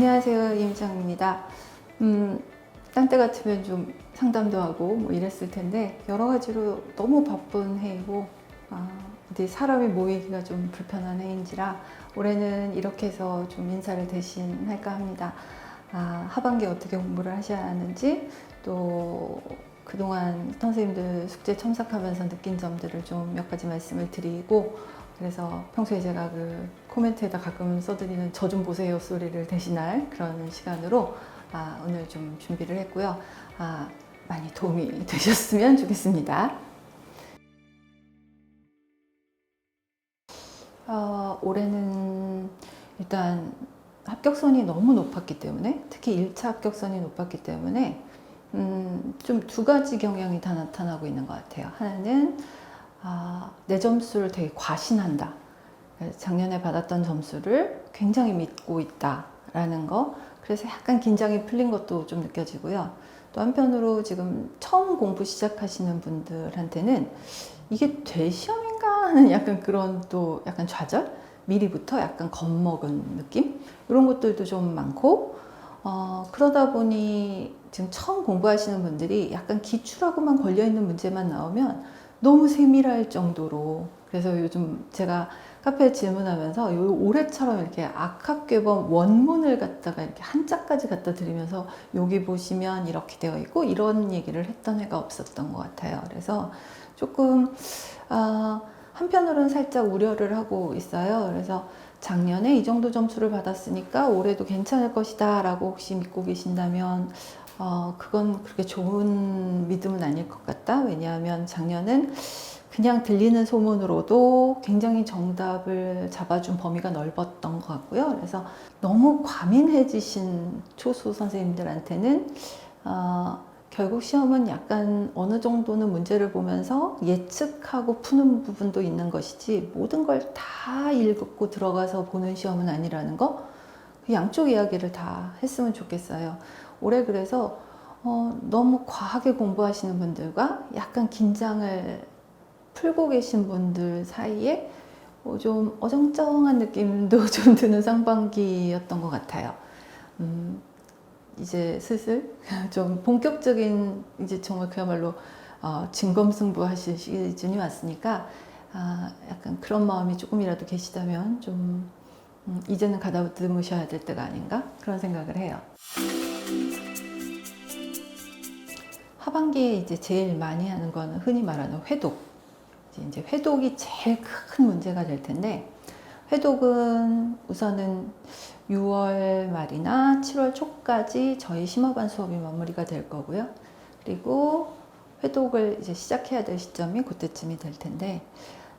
안녕하세요. 임장입니다. 음, 딴때 같으면 좀 상담도 하고 뭐 이랬을 텐데 여러 가지로 너무 바쁜 해이고 아, 어디 사람이 모이기가 좀 불편한 해인지라 올해는 이렇게 해서 좀 인사를 대신할까 합니다. 아, 하반기 어떻게 공부를 하셔야 하는지 또 그동안 선생님들 숙제 첨삭하면서 느낀 점들을 좀 몇 가지 말씀을 드리고 그래서 평소에 제가 그 코멘트에다 가끔 써드리는 저 좀 보세요 소리를 대신할 그런 시간으로 아, 오늘 좀 준비를 했고요. 아, 많이 도움이 되셨으면 좋겠습니다. 어, 올해는 일단 합격선이 너무 높았기 때문에 특히 1차 합격선이 높았기 때문에 음, 좀 두 가지 경향이 다 나타나고 있는 것 같아요. 하나는 아, 내 점수를 되게 과신한다. 작년에 받았던 점수를 굉장히 믿고 있다라는 거. 그래서 약간 긴장이 풀린 것도 좀 느껴지고요. 또 한편으로 지금 처음 공부 시작하시는 분들한테는 이게 될 시험인가 하는 약간 그런 또 약간 좌절? 미리부터 약간 겁먹은 느낌? 이런 것들도 좀 많고, 어, 그러다 보니 지금 처음 공부하시는 분들이 약간 기출하고만 걸려있는 문제만 나오면 너무 세밀할 정도로 그래서 요즘 제가 카페에 질문하면서 요 올해처럼 이렇게 악학괴범 원문을 갖다가 이렇게 한자까지 갖다 드리면서 여기 보시면 이렇게 되어 있고 이런 얘기를 했던 해가 없었던 것 같아요. 그래서 조금 어, 한편으로는 살짝 우려를 하고 있어요. 그래서 작년에 이 정도 점수를 받았으니까 올해도 괜찮을 것이다 라고 혹시 믿고 계신다면 어, 그건 그렇게 좋은 믿음은 아닐 것 같다. 왜냐하면 작년은 그냥 들리는 소문으로도 굉장히 정답을 잡아준 범위가 넓었던 것 같고요. 그래서 너무 과민해지신 초수 선생님들한테는 어, 결국 시험은 약간 어느 정도는 문제를 보면서 예측하고 푸는 부분도 있는 것이지 모든 걸 다 읽고 들어가서 보는 시험은 아니라는 거. 그 양쪽 이야기를 다 했으면 좋겠어요. 올해 그래서 어, 너무 과하게 공부하시는 분들과 약간 긴장을 풀고 계신 분들 사이에 어, 좀 어정쩡한 느낌도 좀 드는 상반기였던 것 같아요. 음, 이제 슬슬 좀 본격적인 이제 정말 그야말로 어, 진검승부 하실 시즌이 왔으니까 아, 약간 그런 마음이 조금이라도 계시다면 좀 음, 이제는 가다듬으셔야 될 때가 아닌가 그런 생각을 해요. 하반기에 이제 제일 많이 하는 거는 흔히 말하는 회독. 이제 회독이 제일 큰 문제가 될 텐데, 회독은 우선은 6월 말이나 7월 초까지 저희 심화반 수업이 마무리가 될 거고요. 그리고 회독을 이제 시작해야 될 시점이 그때쯤이 될 텐데,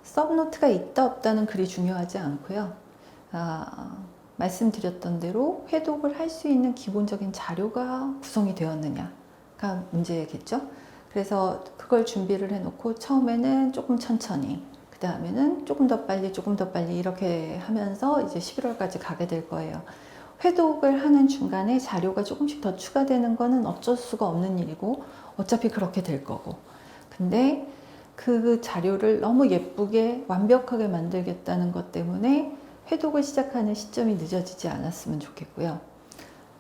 섭노트가 있다 없다는 그리 중요하지 않고요. 아, 말씀드렸던 대로 회독을 할 수 있는 기본적인 자료가 구성이 되었느냐가 문제겠죠. 그래서 그걸 준비를 해놓고 처음에는 조금 천천히, 그 다음에는 조금 더 빨리, 조금 더 빨리 이렇게 하면서 이제 11월까지 가게 될 거예요. 회독을 하는 중간에 자료가 조금씩 더 추가되는 거는 어쩔 수가 없는 일이고 어차피 그렇게 될 거고. 근데 그 자료를 너무 예쁘게 완벽하게 만들겠다는 것 때문에 회독을 시작하는 시점이 늦어지지 않았으면 좋겠고요.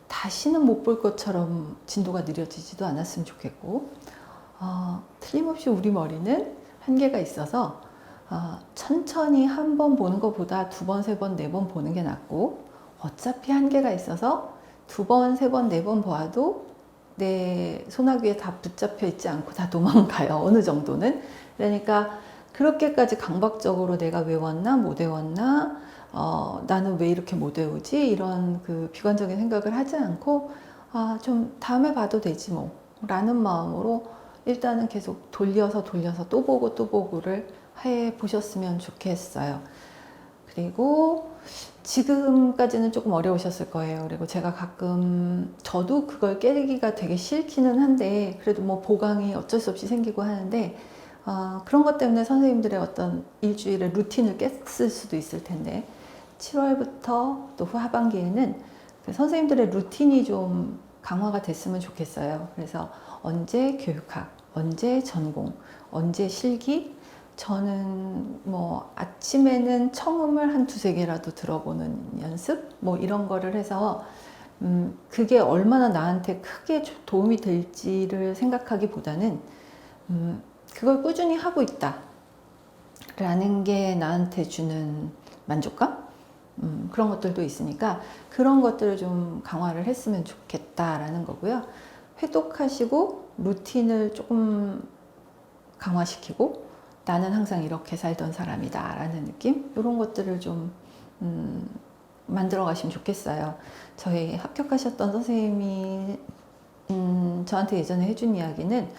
다시는 못 볼 것처럼 진도가 느려지지도 않았으면 좋겠고, 어, 틀림없이 우리 머리는 한계가 있어서 어, 천천히 한 번 보는 것보다 두 번, 세 번, 네 번 보는 게 낫고, 어차피 한계가 있어서 두 번, 세 번, 네 번 보아도 내 소나귀에 다 붙잡혀 있지 않고 다 도망가요. 어느 정도는. 그러니까 그렇게까지 강박적으로 내가 외웠나, 못 외웠나, 어, 나는 왜 이렇게 못 외우지? 이런 그 비관적인 생각을 하지 않고, 아, 좀 다음에 봐도 되지 뭐. 라는 마음으로 일단은 계속 돌려서 돌려서 또 보고 또 보고를 해 보셨으면 좋겠어요. 그리고 지금까지는 조금 어려우셨을 거예요. 그리고 제가 가끔 저도 그걸 깨기가 되게 싫기는 한데 그래도 뭐 보강이 어쩔 수 없이 생기고 하는데 어, 그런 것 때문에 선생님들의 어떤 일주일의 루틴을 깼을 수도 있을 텐데 7월부터 또 후하반기에는 그 선생님들의 루틴이 좀 강화가 됐으면 좋겠어요. 그래서 언제 교육학, 언제 전공, 언제 실기, 저는 뭐 아침에는 청음을 한 두세 개라도 들어보는 연습 뭐 이런 거를 해서 음, 그게 얼마나 나한테 크게 조- 도움이 될지를 생각하기보다는 음, 그걸 꾸준히 하고 있다. 라는 게 나한테 주는 만족감? 음, 그런 것들도 있으니까 그런 것들을 좀 강화를 했으면 좋겠다라는 거고요. 회독하시고 루틴을 조금 강화시키고 나는 항상 이렇게 살던 사람이다 라는 느낌? 이런 것들을 좀 음, 만들어 가시면 좋겠어요. 저희 합격하셨던 선생님이 음, 저한테 예전에 해준 이야기는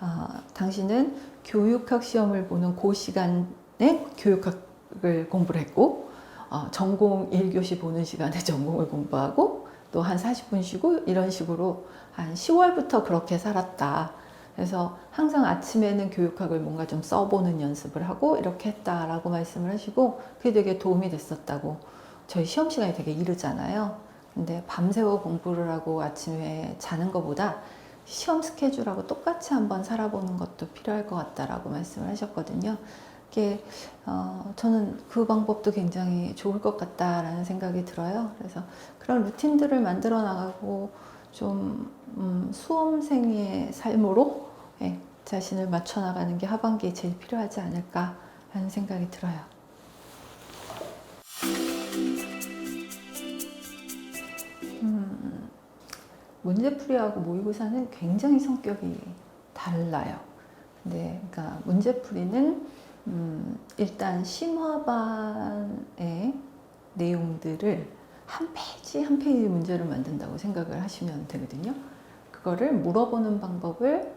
아, 당신은 교육학 시험을 보는 그 시간에 교육학을 공부를 했고 어, 전공 1교시 보는 시간에 전공을 공부하고 또 한 40분 쉬고 이런 식으로 한 10월부터 그렇게 살았다. 그래서 항상 아침에는 교육학을 뭔가 좀 써보는 연습을 하고 이렇게 했다라고 말씀을 하시고 그게 되게 도움이 됐었다고 저희 시험 시간이 되게 이르잖아요. 근데 밤새워 공부를 하고 아침에 자는 것보다 시험 스케줄하고 똑같이 한번 살아보는 것도 필요할 것 같다라고 말씀을 하셨거든요. 이게 어, 저는 그 방법도 굉장히 좋을 것 같다라는 생각이 들어요. 그래서 그런 루틴들을 만들어 나가고 좀 음, 수험생의 삶으로 예, 자신을 맞춰 나가는 게 하반기에 제일 필요하지 않을까라는 생각이 들어요. 음, 문제풀이하고 모의고사는 굉장히 성격이 달라요. 근데 그러니까 문제풀이는 음, 일단 심화반의 내용들을 한 페이지 한 페이지 문제를 만든다고 생각을 하시면 되거든요. 그거를 물어보는 방법을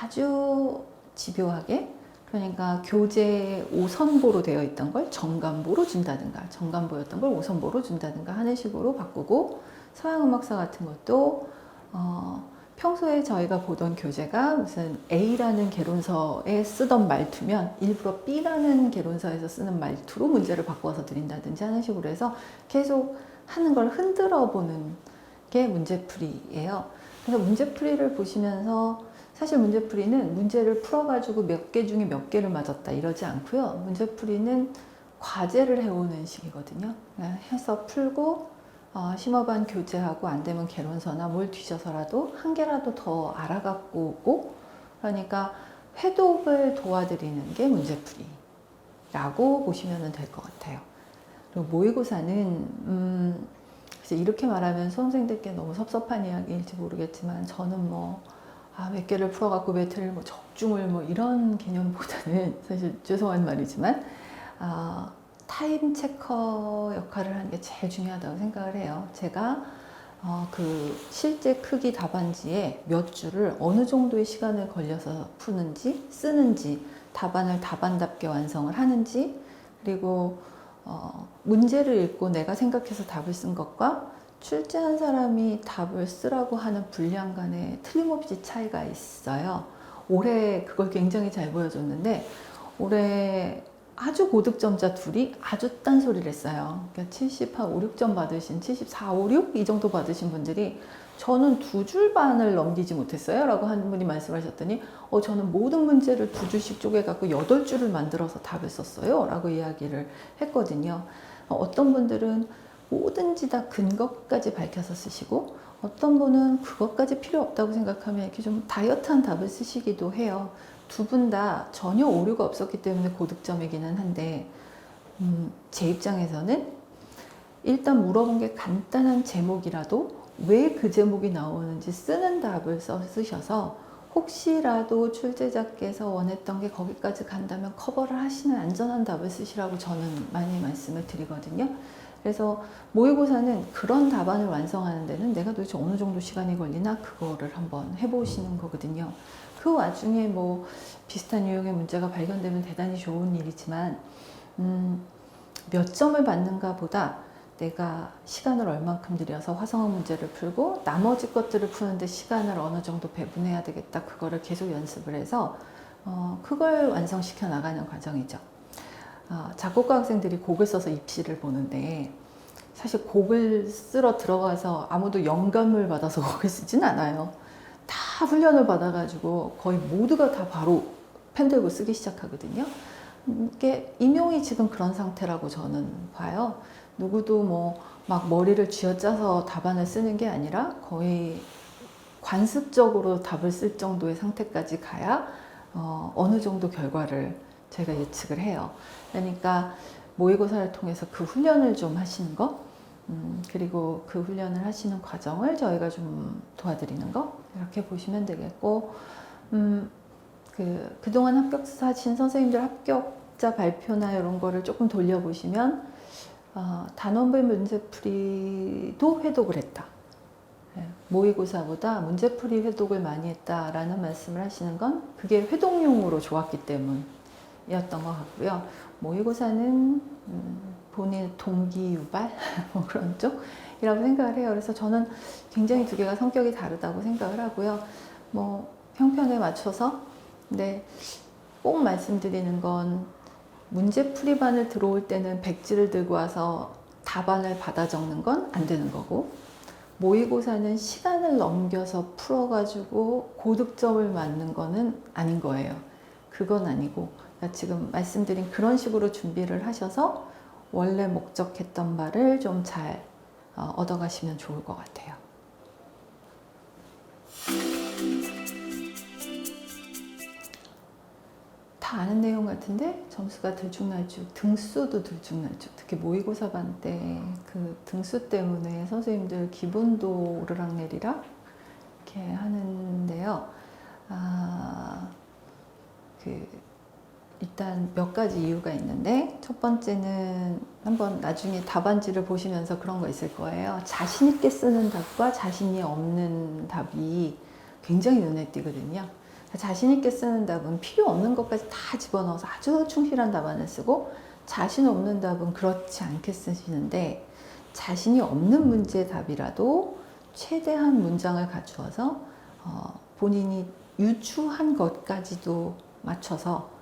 아주 집요하게 그러니까 교재 5선보로 되어 있던 걸 정간보로 준다든가 정간보였던 걸 5선보로 준다든가 하는 식으로 바꾸고 서양음악사 같은 것도 어, 평소에 저희가 보던 교재가 무슨 A라는 개론서에 쓰던 말투면 일부러 B라는 개론서에서 쓰는 말투로 문제를 바꿔서 드린다든지 하는 식으로 해서 계속 하는 걸 흔들어 보는 게 문제풀이예요. 그래서 문제풀이를 보시면서 사실 문제풀이는 문제를 풀어가지고 몇 개 중에 몇 개를 맞았다 이러지 않고요. 문제풀이는 과제를 해오는 식이거든요. 그냥 해서 풀고 어, 심어반 교재하고 안 되면 개론서나 뭘 뒤져서라도 한 개라도 더 알아갖고 오고 그러니까 회독을 도와드리는 게 문제풀이라고 보시면 될 것 같아요. 그리고 모의고사는 음, 이렇게 말하면 수험생들께 너무 섭섭한 이야기일지 모르겠지만 저는 뭐 아, 몇 개를 풀어갖고 매트를 뭐 적중을 뭐 이런 개념보다는 사실 죄송한 말이지만 아, 타임 체커 역할을 하는 게 제일 중요하다고 생각을 해요. 제가 어, 그 실제 크기 답안지에 몇 줄을 어느 정도의 시간을 걸려서 푸는지 쓰는지 답안을 답안답게 완성을 하는지 그리고 어, 문제를 읽고 내가 생각해서 답을 쓴 것과 출제한 사람이 답을 쓰라고 하는 분량 간에 틀림없이 차이가 있어요. 올해 그걸 굉장히 잘 보여줬는데 올해 아주 고득점자 둘이 아주 딴소리를 했어요. 그러니까 70, 한 5, 6점 받으신, 74, 5, 6? 이 정도 받으신 분들이 저는 두 줄 반을 넘기지 못했어요. 라고 한 분이 말씀하셨더니, 어, 저는 모든 문제를 두 줄씩 쪼개갖고 여덟 줄을 만들어서 답을 썼어요. 라고 이야기를 했거든요. 어, 어떤 분들은 뭐든지 다 근거까지 밝혀서 쓰시고, 어떤 분은 그것까지 필요 없다고 생각하면 이렇게 좀 다이어트한 답을 쓰시기도 해요. 두 분 다 전혀 오류가 없었기 때문에 고득점이기는 한데, 음, 제 입장에서는 일단 물어본 게 간단한 제목이라도 왜 그 제목이 나오는지 쓰는 답을 써 쓰셔서 혹시라도 출제자께서 원했던 게 거기까지 간다면 커버를 하시는 안전한 답을 쓰시라고 저는 많이 말씀을 드리거든요. 그래서 모의고사는 그런 답안을 완성하는 데는 내가 도대체 어느 정도 시간이 걸리나 그거를 한번 해보시는 거거든요. 그 와중에 뭐 비슷한 유형의 문제가 발견되면 대단히 좋은 일이지만 음, 몇 점을 받는가 보다 내가 시간을 얼만큼 들여서 화성학 문제를 풀고 나머지 것들을 푸는데 시간을 어느 정도 배분해야 되겠다 그거를 계속 연습을 해서 어, 그걸 완성시켜 나가는 과정이죠. 어, 작곡가 학생들이 곡을 써서 입시를 보는데 사실 곡을 쓰러 들어가서 아무도 영감을 받아서 곡을 쓰진 않아요. 다 훈련을 받아가지고 거의 모두가 다 바로 펜 들고 쓰기 시작하거든요. 음, 이게 임용이 지금 그런 상태라고 저는 봐요. 누구도 뭐 막 머리를 쥐어짜서 답안을 쓰는 게 아니라 거의 관습적으로 답을 쓸 정도의 상태까지 가야 어, 어느 정도 결과를 제가 예측을 해요. 그러니까 모의고사를 통해서 그 훈련을 좀 하시는 거, 음, 그리고 그 훈련을 하시는 과정을 저희가 좀 도와드리는 거 이렇게 보시면 되겠고, 음, 그 그동안 합격하신 선생님들 합격자 발표나 이런 거를 조금 돌려보시면 어, 단원별 문제풀이도 회독을 했다. 예, 모의고사보다 문제풀이 회독을 많이 했다라는 말씀을 하시는 건 그게 회독용으로 좋았기 때문 이었던 것 같고요. 모의고사는 음, 본인 동기 유발 뭐 그런 쪽이라고 생각을 해요. 그래서 저는 굉장히 두 개가 성격이 다르다고 생각을 하고요. 뭐 형편에 맞춰서 근데 꼭 말씀드리는 건 문제 풀이반을 들어올 때는 백지를 들고 와서 답안을 받아 적는 건 안 되는 거고 모의고사는 시간을 넘겨서 풀어가지고 고득점을 맞는 거는 아닌 거예요. 그건 아니고 지금 말씀드린 그런 식으로 준비를 하셔서 원래 목적했던 바를 좀잘 어, 얻어가시면 좋을 것 같아요. 다 아는 내용 같은데 점수가 들쭉날쭉 등수도 들쭉날쭉 특히 모의고사 반때 그 등수 때문에 선생님들 기분도 오르락내리락 이렇게 하는데요. 아, 그 일단 몇 가지 이유가 있는데 첫 번째는 한번 나중에 답안지를 보시면서 그런 거 있을 거예요. 자신 있게 쓰는 답과 자신이 없는 답이 굉장히 눈에 띄거든요. 자신 있게 쓰는 답은 필요 없는 것까지 다 집어넣어서 아주 충실한 답안을 쓰고 자신 없는 답은 그렇지 않게 쓰시는데 자신이 없는 문제의 답이라도 최대한 문장을 갖추어서 어, 본인이 유추한 것까지도 맞춰서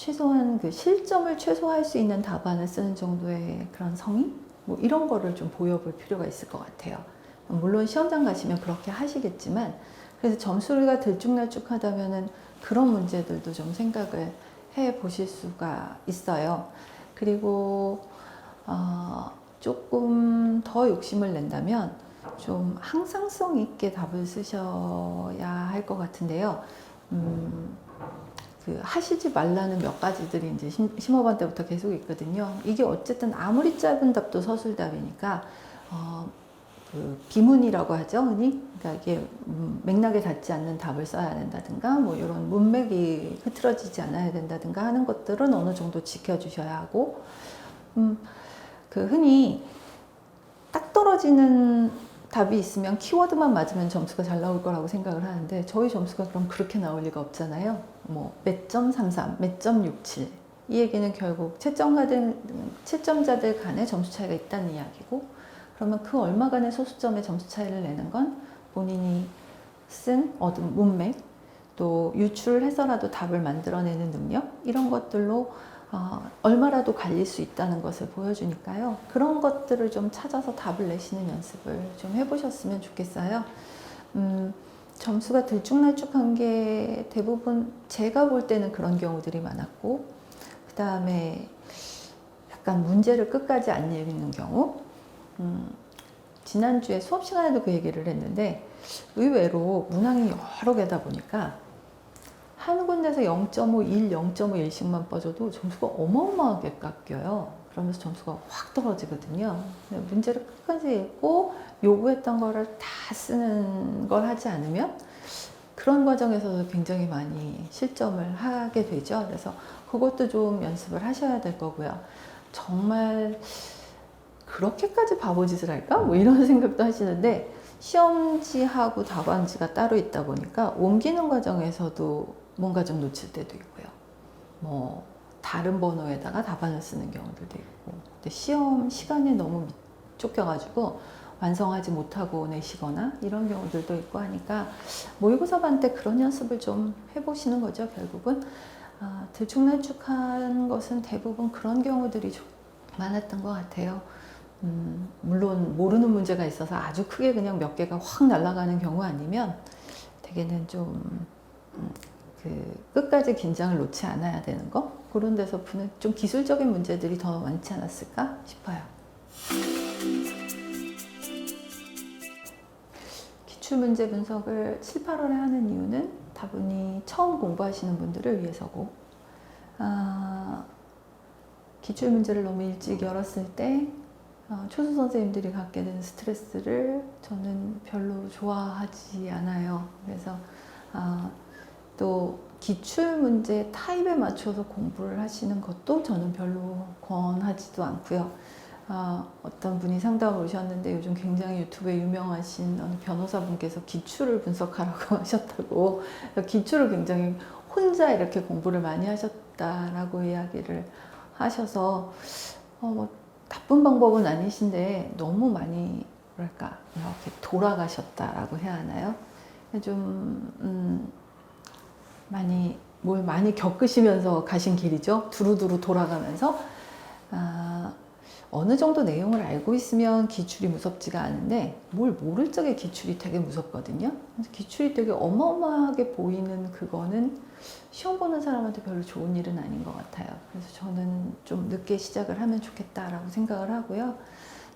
최소한 그 실점을 최소화할 수 있는 답안을 쓰는 정도의 그런 성의 뭐 이런 거를 좀 보여볼 필요가 있을 것 같아요. 물론 시험장 가시면 그렇게 하시겠지만 그래서 점수가 들쭉날쭉하다면은 그런 문제들도 좀 생각을 해 보실 수가 있어요. 그리고 어, 조금 더 욕심을 낸다면 좀 항상성 있게 답을 쓰셔야 할 것 같은데요. 음, 그 하시지 말라는 몇 가지들이 이제 심, 심어반 때부터 계속 있거든요. 이게 어쨌든 아무리 짧은 답도 서술답이니까 어, 그 비문이라고 하죠, 흔히. 그러니까 이게 음, 맥락에 닿지 않는 답을 써야 된다든가, 뭐 이런 문맥이 흐트러지지 않아야 된다든가 하는 것들은 어느 정도 지켜주셔야 하고, 음, 그 흔히 딱 떨어지는 답이 있으면 키워드만 맞으면 점수가 잘 나올 거라고 생각을 하는데 저희 점수가 그럼 그렇게 나올 리가 없잖아요. 뭐 몇 점 33, 몇 점 67. 이 얘기는 결국 채점가들, 채점자들 간의 점수 차이가 있다는 이야기고 그러면 그 얼마간의 소수점의 점수 차이를 내는 건 본인이 쓴 얻은 문맥 또 유출해서라도 답을 만들어내는 능력 이런 것들로 어, 얼마라도 갈릴 수 있다는 것을 보여주니까요. 그런 것들을 좀 찾아서 답을 내시는 연습을 좀 해보셨으면 좋겠어요. 음, 점수가 들쭉날쭉한 게 대부분 제가 볼 때는 그런 경우들이 많았고, 그 다음에 약간 문제를 끝까지 안 읽는 경우, 음, 지난주에 수업 시간에도 그 얘기를 했는데, 의외로 문항이 여러 개다 보니까 한 군데서 0.5, 1, 0.5일씩만 빠져도 점수가 어마어마하게 깎여요. 그러면서 점수가 확 떨어지거든요. 문제를 끝까지 읽고 요구했던 거를 다 쓰는 걸 하지 않으면 그런 과정에서도 굉장히 많이 실점을 하게 되죠. 그래서 그것도 좀 연습을 하셔야 될 거고요. 정말 그렇게까지 바보짓을 할까? 뭐 이런 생각도 하시는데 시험지하고 답안지가 따로 있다 보니까 옮기는 과정에서도 뭔가 좀 놓칠 때도 있고요. 뭐 다른 번호에다가 답안을 쓰는 경우들도 있고. 근데 시험 시간에 너무 쫓겨가지고 완성하지 못하고 내시거나 이런 경우들도 있고 하니까 모의고사 반때 그런 연습을 좀 해보시는 거죠 결국은. 아, 들쭉날쭉한 것은 대부분 그런 경우들이 좀 많았던 것 같아요. 음, 물론 모르는 문제가 있어서 아주 크게 그냥 몇 개가 확 날아가는 경우 아니면 대개는 좀 음, 그 끝까지 긴장을 놓지 않아야 되는 거 그런 데서 보는 좀 기술적인 문제들이 더 많지 않았을까 싶어요. 기출 문제 분석을 7, 8월에 하는 이유는 다분히 처음 공부하시는 분들을 위해서고 아, 기출 문제를 너무 일찍 열었을 때 어, 초수 선생님들이 갖게 되는 스트레스를 저는 별로 좋아하지 않아요. 그래서 아, 또 기출 문제 타입에 맞춰서 공부를 하시는 것도 저는 별로 권하지도 않고요. 아, 어떤 분이 상담을 오셨는데 요즘 굉장히 유튜브에 유명하신 어느 변호사분께서 기출을 분석하라고 하셨다고 기출을 굉장히 혼자 이렇게 공부를 많이 하셨다라고 이야기를 하셔서 어, 뭐 나쁜 방법은 아니신데 너무 많이 뭐랄까 이렇게 돌아가셨다라고 해야 하나요? 좀 음, 많이 뭘 많이 겪으시면서 가신 길이죠. 두루두루 돌아가면서 아, 어느 정도 내용을 알고 있으면 기출이 무섭지가 않은데 뭘 모를 적에 기출이 되게 무섭거든요. 기출이 되게 어마어마하게 보이는 그거는 시험 보는 사람한테 별로 좋은 일은 아닌 것 같아요. 그래서 저는 좀 늦게 시작을 하면 좋겠다라고 생각을 하고요.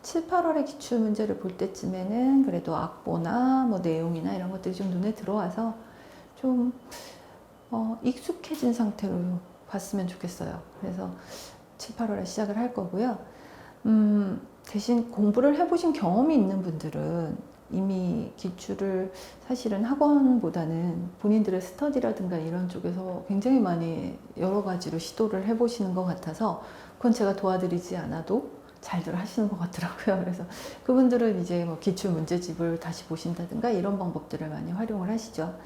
7, 8월에 기출 문제를 볼 때쯤에는 그래도 악보나 뭐 내용이나 이런 것들이 좀 눈에 들어와서 좀 어, 익숙해진 상태로 봤으면 좋겠어요. 그래서 7, 8월에 시작을 할 거고요. 음, 대신 공부를 해보신 경험이 있는 분들은 이미 기출을 사실은 학원보다는 본인들의 스터디라든가 이런 쪽에서 굉장히 많이 여러 가지로 시도를 해보시는 것 같아서 그건 제가 도와드리지 않아도 잘들 하시는 것 같더라고요. 그래서 그분들은 이제 뭐 기출 문제집을 다시 보신다든가 이런 방법들을 많이 활용을 하시죠.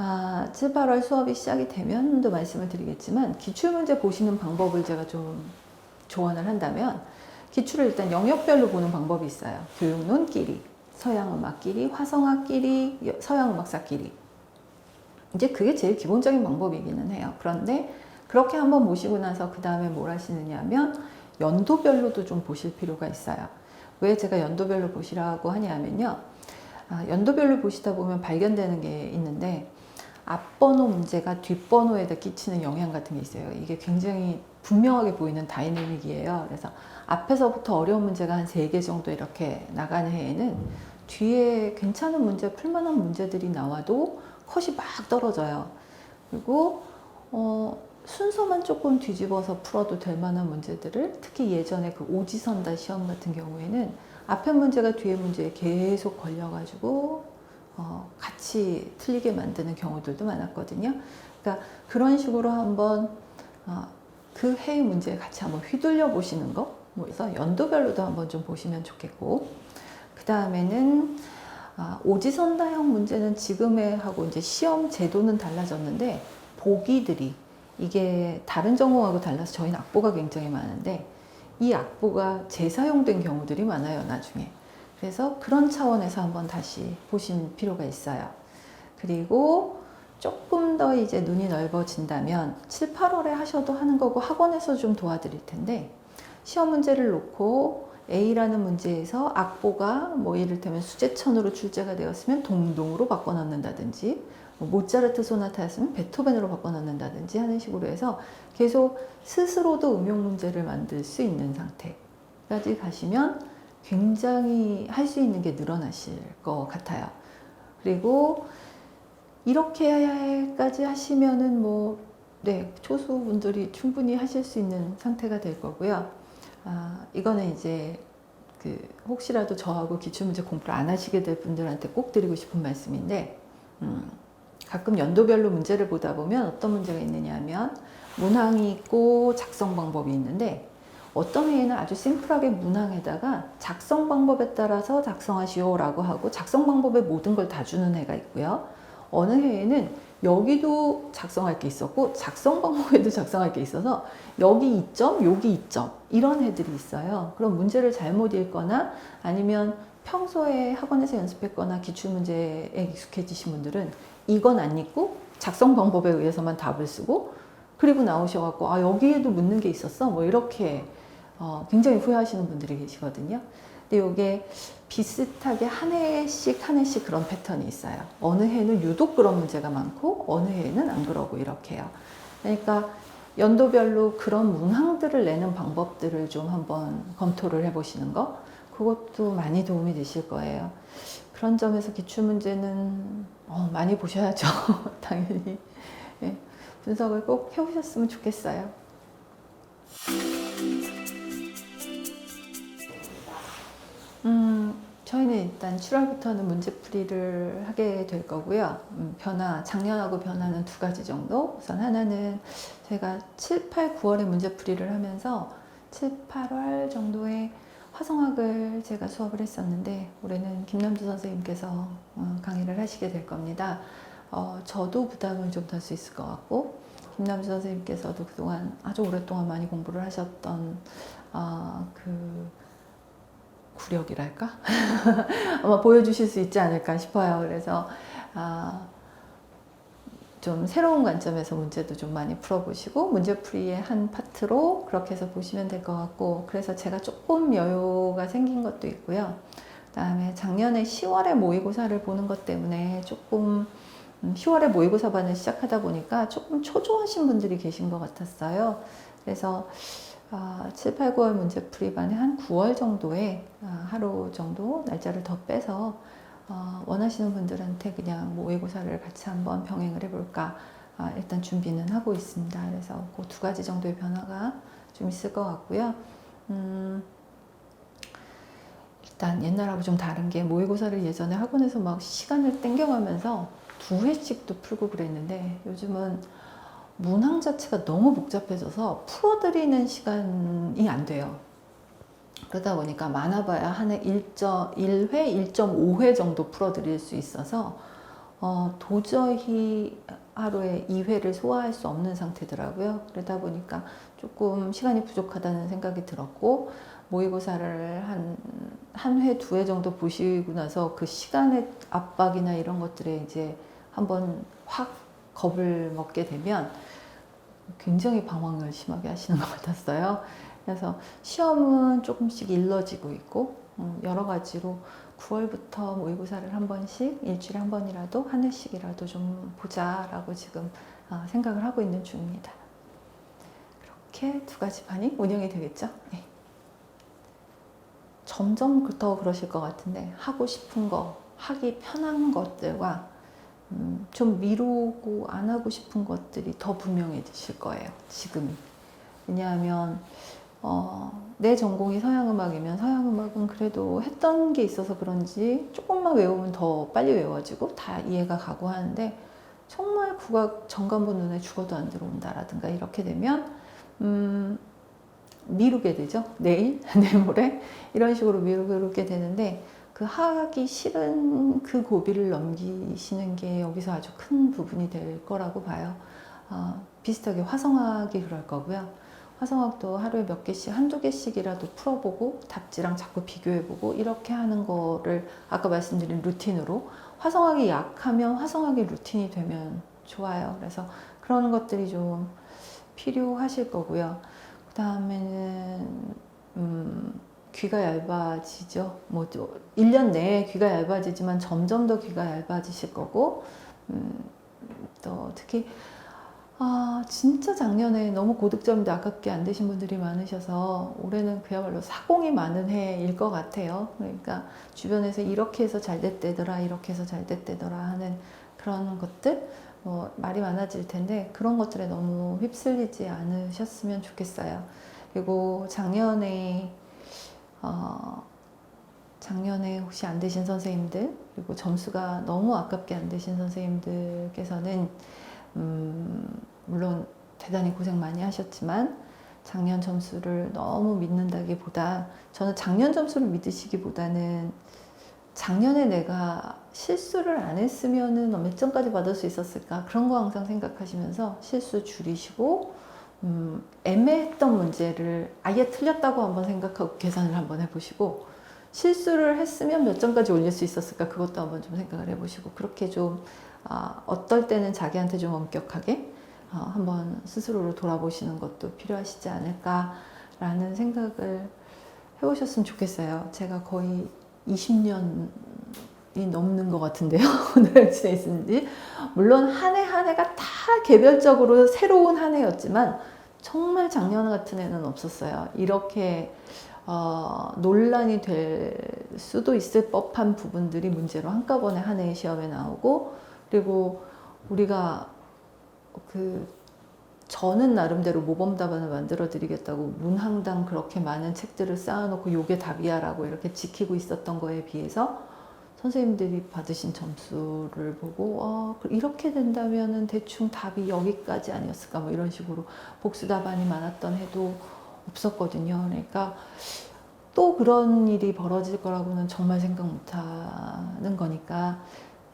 아, 7, 8월 수업이 시작이 되면 또 말씀을 드리겠지만 기출문제 보시는 방법을 제가 좀 조언을 한다면 기출을 일단 영역별로 보는 방법이 있어요. 교육론끼리, 서양음악끼리, 화성학끼리, 서양음악사끼리. 이제 그게 제일 기본적인 방법이기는 해요. 그런데 그렇게 한번 보시고 나서 그 다음에 뭘 하시느냐 하면 연도별로도 좀 보실 필요가 있어요. 왜 제가 연도별로 보시라고 하냐면요. 아, 연도별로 보시다 보면 발견되는 게 있는데 앞번호 문제가 뒷번호에다 끼치는 영향 같은 게 있어요. 이게 굉장히 분명하게 보이는 다이내믹이에요. 그래서 앞에서부터 어려운 문제가 한 세 개 정도 이렇게 나가는 해에는 뒤에 괜찮은 문제, 풀만한 문제들이 나와도 컷이 막 떨어져요. 그리고 어, 순서만 조금 뒤집어서 풀어도 될 만한 문제들을 특히 예전에 그 오지선다 시험 같은 경우에는 앞에 문제가 뒤에 문제에 계속 걸려가지고 어, 같이 틀리게 만드는 경우들도 많았거든요. 그러니까 그런 식으로 한번 어, 그 해의 문제에 같이 한번 휘둘려 보시는 거, 뭐 그래서 연도별로도 한번 좀 보시면 좋겠고, 그 다음에는 아, 오지선다형 문제는 지금의 하고 이제 시험 제도는 달라졌는데 보기들이 이게 다른 전공하고 달라서 저희는 악보가 굉장히 많은데 이 악보가 재사용된 경우들이 많아요 나중에 그래서 그런 차원에서 한번 다시 보신 필요가 있어요. 그리고 조금 더 이제 눈이 넓어진다면 7, 8월에 하셔도 하는 거고 학원에서 좀 도와드릴 텐데 시험 문제를 놓고 A라는 문제에서 악보가 뭐 이를테면 수제천으로 출제가 되었으면 동동으로 바꿔 넣는다든지 뭐 모차르트 소나타였으면 베토벤으로 바꿔 넣는다든지 하는 식으로 해서 계속 스스로도 응용 문제를 만들 수 있는 상태까지 가시면 굉장히 할 수 있는 게 늘어나실 것 같아요. 그리고 이렇게까지 하시면은 뭐, 네, 초수분들이 충분히 하실 수 있는 상태가 될 거고요. 아, 이거는 이제 그 혹시라도 저하고 기출문제 공부를 안 하시게 될 분들한테 꼭 드리고 싶은 말씀인데, 음, 가끔 연도별로 문제를 보다 보면 어떤 문제가 있느냐 하면 문항이 있고 작성 방법이 있는데 어떤 해에는 아주 심플하게 문항에다가 작성 방법에 따라서 작성하시오 라고 하고 작성 방법의 모든 걸 다 주는 해가 있고요. 어느 해에는 여기도 작성할 게 있었고 작성 방법에도 작성할 게 있어서 여기 2점, 여기 2점 이런 애들이 있어요. 그럼 문제를 잘못 읽거나 아니면 평소에 학원에서 연습했거나 기출문제에 익숙해지신 분들은 이건 안 읽고 작성 방법에 의해서만 답을 쓰고 그리고 나오셔갖고 아 여기에도 묻는 게 있었어 뭐 이렇게 어, 굉장히 후회하시는 분들이 계시거든요. 근데 이게 비슷하게 한 해씩 한 해씩 그런 패턴이 있어요. 어느 해는 유독 그런 문제가 많고 어느 해는 안 그러고 이렇게요. 그러니까 연도별로 그런 문항들을 내는 방법들을 좀 한번 검토를 해보시는 거. 그것도 많이 도움이 되실 거예요. 그런 점에서 기출 문제는 어, 많이 보셔야죠. 당연히. 예, 분석을 꼭 해보셨으면 좋겠어요. 음, 저희는 일단 7월부터는 문제풀이를 하게 될 거고요. 음, 변화, 작년하고 변화는 두 가지 정도. 우선 하나는 제가 7, 8, 9월에 문제풀이를 하면서 7, 8월 정도에 화성학을 제가 수업을 했었는데 올해는 김남주 선생님께서 어, 강의를 하시게 될 겁니다. 어, 저도 부담을 좀 덜 수 있을 것 같고 김남주 선생님께서도 그동안 아주 오랫동안 많이 공부를 하셨던 어, 그 구력이랄까 아마 보여주실 수 있지 않을까 싶어요. 그래서 아, 좀 새로운 관점에서 문제도 좀 많이 풀어보시고 문제풀이의 한 파트로 그렇게 해서 보시면 될 것 같고 그래서 제가 조금 여유가 생긴 것도 있고요. 그다음에 작년에 10월에 모의고사를 보는 것 때문에 조금 음, 10월에 모의고사 반을 시작하다 보니까 조금 초조하신 분들이 계신 것 같았어요. 그래서 아, 7, 8, 9월 문제풀이 반에 한 9월 정도에 아, 하루 정도 날짜를 더 빼서 어, 원하시는 분들한테 그냥 모의고사를 같이 한번 병행을 해볼까 아, 일단 준비는 하고 있습니다. 그래서 그 두 가지 정도의 변화가 좀 있을 것 같고요. 음, 일단 옛날하고 좀 다른 게 모의고사를 예전에 학원에서 막 시간을 땡겨가면서 두 회씩도 풀고 그랬는데 요즘은 문항 자체가 너무 복잡해져서 풀어드리는 시간이 안 돼요. 그러다 보니까 많아봐야 한해 1.1회, 1.5회 정도 풀어드릴 수 있어서 어, 도저히 하루에 2회를 소화할 수 없는 상태더라고요. 그러다 보니까 조금 시간이 부족하다는 생각이 들었고 모의고사를 한 한 회, 두 회 정도 보시고 나서 그 시간의 압박이나 이런 것들에 이제 한번 확 겁을 먹게 되면 굉장히 방황을 심하게 하시는 것 같았어요. 그래서 시험은 조금씩 일러지고 있고 음, 여러 가지로 9월부터 모의고사를 한 번씩 일주일에 한 번이라도 한 회씩이라도 좀 보자라고 지금 어, 생각을 하고 있는 중입니다. 그렇게 두 가지 반이 운영이 되겠죠. 네. 점점 더 그러실 것 같은데 하고 싶은 거, 하기 편한 것들과 음, 좀 미루고 안 하고 싶은 것들이 더 분명해지실 거예요. 지금. 왜냐하면 어, 내 전공이 서양음악이면 서양음악은 그래도 했던 게 있어서 그런지 조금만 외우면 더 빨리 외워지고 다 이해가 가고 하는데 정말 국악 정간부 눈에 죽어도 안 들어온다라든가 이렇게 되면 음, 미루게 되죠. 내일, 내일 모레 이런 식으로 미루게 되는데 그 하기 싫은 그 고비를 넘기시는 게 여기서 아주 큰 부분이 될 거라고 봐요. 어, 비슷하게 화성학이 그럴 거고요. 화성학도 하루에 몇 개씩, 한두 개씩이라도 풀어보고 답지랑 자꾸 비교해보고 이렇게 하는 거를 아까 말씀드린 루틴으로 화성학이 약하면 화성학이 루틴이 되면 좋아요. 그래서 그런 것들이 좀 필요하실 거고요. 그 다음에는, 음, 귀가 얇아지죠. 뭐, 1년 내에 귀가 얇아지지만 점점 더 귀가 얇아지실 거고, 음, 또 특히 아, 진짜 작년에 너무 고득점인데 아깝게 안 되신 분들이 많으셔서 올해는 그야말로 사공이 많은 해일 것 같아요. 그러니까 주변에서 이렇게 해서 잘 됐대더라, 이렇게 해서 잘 됐대더라 하는 그런 것들, 뭐 말이 많아질 텐데 그런 것들에 너무 휩쓸리지 않으셨으면 좋겠어요. 그리고 작년에, 어, 작년에 혹시 안 되신 선생님들, 그리고 점수가 너무 아깝게 안 되신 선생님들께서는 음, 물론 대단히 고생 많이 하셨지만 작년 점수를 너무 믿는다기보다 저는 작년 점수를 믿으시기보다는 작년에 내가 실수를 안 했으면은 몇 점까지 받을 수 있었을까? 그런 거 항상 생각하시면서 실수 줄이시고 음, 애매했던 문제를 아예 틀렸다고 한번 생각하고 계산을 한번 해보시고 실수를 했으면 몇 점까지 올릴 수 있었을까 그것도 한번 좀 생각을 해보시고 그렇게 좀 아, 어떨 때는 자기한테 좀 엄격하게 어, 한번 스스로를 돌아보시는 것도 필요하시지 않을까라는 생각을 해보셨으면 좋겠어요. 제가 거의 20년이 넘는 것 같은데요. 오늘 지내있는지. 물론 한 해 한 해가 다 개별적으로 새로운 한 해였지만 정말 작년 같은 해는 없었어요. 이렇게 어, 논란이 될 수도 있을 법한 부분들이 문제로 한꺼번에 한 해의 시험에 나오고 그리고 우리가 그 저는 나름대로 모범 답안을 만들어 드리겠다고 문항당 그렇게 많은 책들을 쌓아놓고 요게 답이야라고 이렇게 지키고 있었던 거에 비해서 선생님들이 받으신 점수를 보고 어, 이렇게 된다면은 대충 답이 여기까지 아니었을까 뭐 이런 식으로 복수 답안이 많았던 해도 없었거든요. 그러니까 또 그런 일이 벌어질 거라고는 정말 생각 못하는 거니까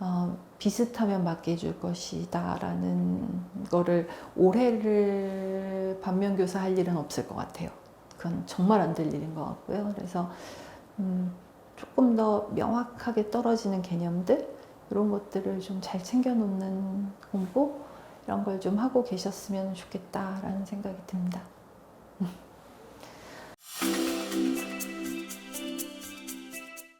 어, 비슷하면 맞게 해줄 것이다 라는 거를 올해를 반면교사 할 일은 없을 것 같아요. 그건 정말 안 될 일인 것 같고요. 그래서 음, 조금 더 명확하게 떨어지는 개념들 이런 것들을 좀 잘 챙겨놓는 공부 이런 걸 좀 하고 계셨으면 좋겠다라는 생각이 듭니다.